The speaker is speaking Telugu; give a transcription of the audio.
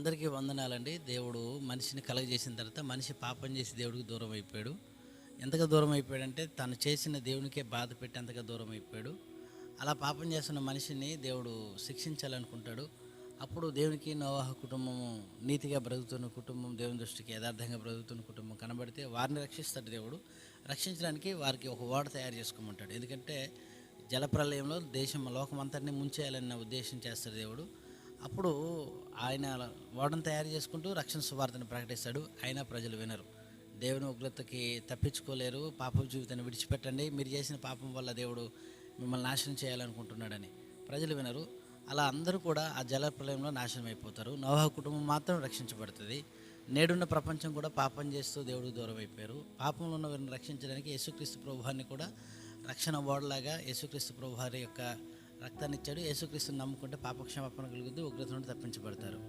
అందరికీ వందనాలండి. దేవుడు మనిషిని కలగజేసిన తర్వాత మనిషి పాపం చేసి దేవుడికి దూరం అయిపోయాడు. ఎంతగా దూరం అయిపోయాడంటే తను చేసిన దేవునికే బాధ పెట్టి అంతగా దూరం అయిపోయాడు. అలా పాపం చేస్తున్న మనిషిని దేవుడు శిక్షించాలనుకుంటాడు. అప్పుడు దేవునికి నోవాహ కుటుంబము నీతిగా బ్రతుకుతున్న కుటుంబం దేవుని దృష్టికి యథార్థంగా బ్రతుకుతున్న కుటుంబం కనబడితే వారిని రక్షిస్తాడు దేవుడు. రక్షించడానికి వారికి ఒక ఓడ తయారు చేసుకోమంటాడు. ఎందుకంటే జలప్రలయంలో దేశం లోకమంతటిని ముంచేయాలన్న ఉద్దేశం చేస్తాడు దేవుడు. అప్పుడు ఆయన వాడను తయారు చేసుకుంటూ రక్షణ సువార్తను ప్రకటిస్తాడు. అయినా ప్రజలు వినరు. దేవుని ఉగ్రతకి తప్పించుకోలేరు. పాప జీవితాన్ని విడిచిపెట్టండి. మీరు చేసిన పాపం వల్ల దేవుడు మిమ్మల్ని నాశనం చేయాలనుకుంటున్నాడని ప్రజలు వినరు. అలా అందరూ కూడా ఆ జల ప్రళయంలో నాశనం అయిపోతారు నోహ కుటుంబం మాత్రం రక్షించబడుతుంది. నేడున్న ప్రపంచం కూడా పాపం చేస్తూ దేవుడికి దూరం అయిపోయారు పాపంలో ఉన్న వారిని రక్షించడానికి యేసుక్రీస్తు ప్రభువాన్ని కూడా రక్షణ ఓడలాగా యేసుక్రీస్తు ప్రభువారి యొక్క రక్తాన్ని ఇచ్చాడు యేసుక్రీస్తుని నమ్ముకుంటే పాపక్షమాపణ కలుగుద్ది. ఉగ్రత నుండి తప్పించబడతారు.